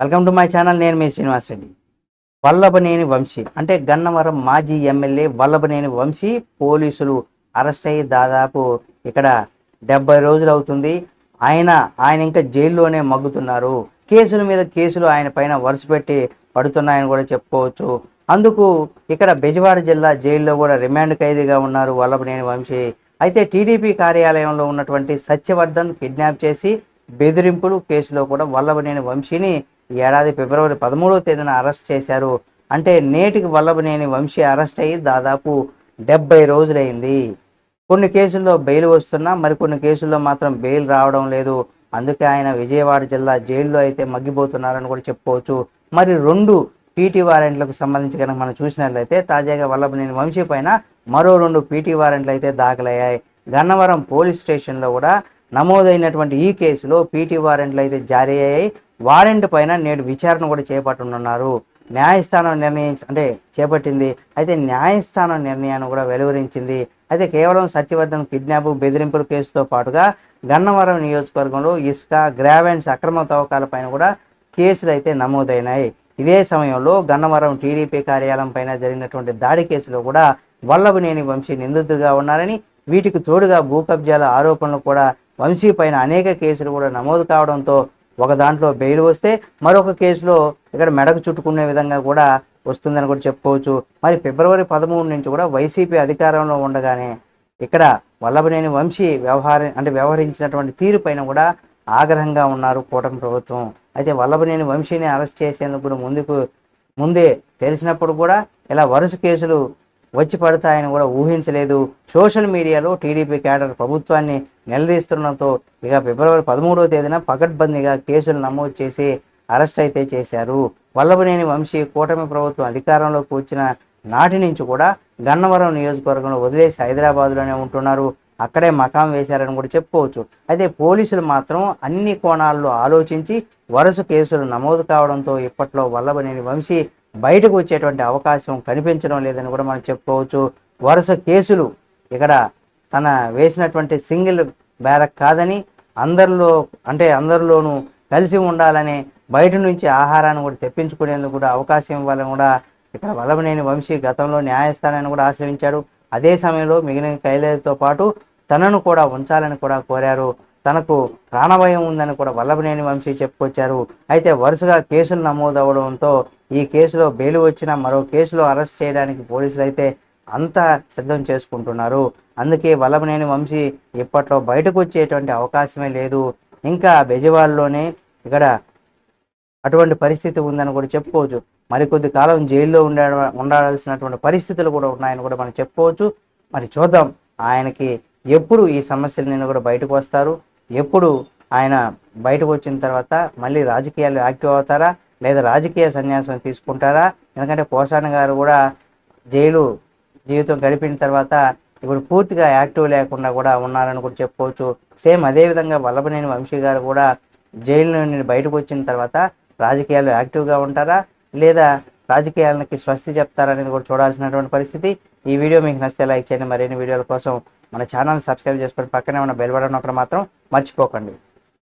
Welcome to my channel నేను మీ శ్రీనివాస్ రెడ్డి. వల్లభనేని వంశీ అంటే గన్నవరం మాజీ ఎమ్మెల్యే వల్లభనేని వంశీ పోలీసులు అరెస్ట్ అయ్యి దాదాపు ఇక్కడ డెబ్బై రోజులు అవుతుంది. ఆయన ఆయన ఇంకా జైల్లోనే మగ్గుతున్నారు. కేసుల మీద కేసులు ఆయన పైన వరుస పెట్టి పడుతున్నాయని కూడా చెప్పుకోవచ్చు. అందుకు ఇక్కడ బెజవాడ జిల్లా జైల్లో కూడా రిమాండ్ ఖైదీగా ఉన్నారు వల్లభనేని వంశీ. అయితే టీడీపీ కార్యాలయంలో ఉన్నటువంటి సత్యవర్ధన్ కిడ్నాప్ చేసి బెదిరింపులు కేసులో కూడా వల్లభనేని వంశీని ఈ ఏడాది ఫిబ్రవరి పదమూడవ తేదీన అరెస్ట్ చేశారు. అంటే నేటికి వల్లభనేని వంశీ అరెస్ట్ అయ్యి దాదాపు డెబ్బై రోజులైంది. కొన్ని కేసుల్లో బెయిల్ వస్తున్నా మరికొన్ని కేసుల్లో మాత్రం బెయిల్ రావడం లేదు. అందుకే ఆయన విజయవాడ జిల్లా జైల్లో అయితే మగ్గిపోతున్నారని కూడా చెప్పుకోవచ్చు. మరి రెండు పీటీ వారెంట్లకు సంబంధించి కనుక మనం చూసినట్లయితే తాజాగా వల్లభనేని వంశీ పైన మరో రెండు పీటీ వారెంట్లు అయితే దాఖలయ్యాయి. గన్నవరం పోలీస్ స్టేషన్లో కూడా నమోదైనటువంటి ఈ కేసులో పీటీ వారెంట్లు అయితే జారీ అయ్యాయి. వారెంట్ పైన నేడు విచారణ కూడా చేపట్టనున్నారు. న్యాయస్థానం నిర్ణయం అంటే చేపట్టింది. అయితే న్యాయస్థానం నిర్ణయాన్ని కూడా వెలువరించింది. అయితే కేవలం సత్యవర్ధన్ కిడ్నాప్ బెదిరింపుల కేసుతో పాటుగా గన్నవరం నియోజకవర్గంలో ఇసుక గ్రావెంట్స్ అక్రమ తవ్వకాలపైన కూడా కేసులు అయితే నమోదైనాయి. ఇదే సమయంలో గన్నవరం టీడీపీ కార్యాలయం పైన జరిగినటువంటి దాడి కేసులో కూడా వల్లభనేని వంశీ నిందితుడిగా ఉన్నారని వీటికి తోడుగా భూ కబ్జాల ఆరోపణలు కూడా వంశీ పైన అనేక కేసులు కూడా నమోదు కావడంతో ఒక దాంట్లో బెయిల్ వస్తే మరొక కేసులో ఇక్కడ మెడకు చుట్టుకునే విధంగా కూడా వస్తుందని కూడా చెప్పుకోవచ్చు. మరి ఫిబ్రవరి పదమూడు నుంచి కూడా వైసీపీ అధికారంలో ఉండగానే ఇక్కడ వల్లభనేని వంశీ వ్యవహార అంటే వ్యవహరించినటువంటి తీరు పైన కూడా ఆగ్రహంగా ఉన్నారు కూటమి ప్రభుత్వం. అయితే వల్లభనేని వంశీని అరెస్ట్ చేసేందుకు కూడా ముందుకు ముందే తెలిసినప్పుడు కూడా ఇలా వరుస కేసులు వచ్చి పడతాయని కూడా ఊహించలేదు. సోషల్ మీడియాలో టీడీపీ క్యాడర్ ప్రభుత్వాన్ని నిలదీస్తుండడంతో ఇక ఫిబ్రవరి పదమూడవ తేదీన పకడ్బందీగా కేసులు నమోదు చేసి అరెస్ట్ అయితే చేశారు. వల్లభనేని వంశీ కూటమి ప్రభుత్వం అధికారంలోకి వచ్చిన నాటి నుంచి కూడా గన్నవరం నియోజకవర్గంలో వదిలేసి హైదరాబాద్లోనే ఉంటున్నారు. అక్కడే మకాం వేశారని కూడా చెప్పుకోవచ్చు. అయితే పోలీసులు మాత్రం అన్ని కోణాల్లో ఆలోచించి వరుస కేసులు నమోదు కావడంతో ఇప్పట్లో వల్లభనేని వంశీ బయటకు వచ్చేటువంటి అవకాశం కనిపించడం లేదని కూడా మనం చెప్పుకోవచ్చు. వరుస కేసులు ఇక్కడ తన వేసినటువంటి సింగిల్ బ్యారక్ కాదని అందరిలో అంటే అందరిలోనూ కలిసి ఉండాలని బయట నుంచి ఆహారాన్ని కూడా తెప్పించుకునేందుకు కూడా అవకాశం ఇవ్వాలని కూడా ఇక్కడ వల్లభనేని వంశీ గతంలో న్యాయస్థానాన్ని కూడా ఆశ్రయించాడు. అదే సమయంలో మిగిలిన ఖైదీలతో పాటు తనను కూడా ఉంచాలని కూడా కోరారు. తనకు ప్రాణభయం ఉందని కూడా వల్లభనేని వంశీ చెప్పుకొచ్చారు. అయితే వరుసగా కేసులు నమోదవడంతో ఈ కేసులో బెయిలు వచ్చిన మరో కేసులో అరెస్ట్ చేయడానికి పోలీసులు అయితే అంతా సిద్ధం చేసుకుంటున్నారు. అందుకే వల్లభనేని వంశీ ఇప్పట్లో బయటకు వచ్చేటువంటి అవకాశమే లేదు. ఇంకా బెజవాడలోనే ఇక్కడ అటువంటి పరిస్థితి ఉందని కూడా చెప్పుకోవచ్చు. మరికొద్ది కాలం జైల్లో ఉండ ఉండాల్సినటువంటి పరిస్థితులు కూడా ఉన్నాయని కూడా మనం చెప్పుకోవచ్చు. మరి చూద్దాం ఆయనకి ఎప్పుడు ఈ సమస్యలు నేను కూడా బయటకు వస్తారు. ఎప్పుడు ఆయన బయటకు వచ్చిన తర్వాత మళ్ళీ రాజకీయాలు యాక్టివ్ అవుతారా? లేదా రాజకీయ సన్యాసం తీసుకుంటారా? ఎందుకంటే పోసాన గారు కూడా జైలు జీవితం గడిపిన తర్వాత ఇప్పుడు పూర్తిగా యాక్టివ్ లేకుండా కూడా ఉన్నారని కూడా చెప్పుకోవచ్చు. సేమ్ అదేవిధంగా వల్లభనేని వంశీ గారు కూడా జైలు నుండి బయటకు వచ్చిన తర్వాత రాజకీయాలు యాక్టివ్గా ఉంటారా? లేదా రాజకీయాలకి స్వస్తి చెప్తారనేది కూడా చూడాల్సినటువంటి పరిస్థితి. ఈ వీడియో మీకు నచ్చితే లైక్ చేయండి. మరిన్ని వీడియోల కోసం మన ఛానల్ సబ్స్క్రైబ్ చేసుకొని పక్కనే ఉన్న బెల్ బటన్ ఒకటి మాత్రం మర్చిపోకండి.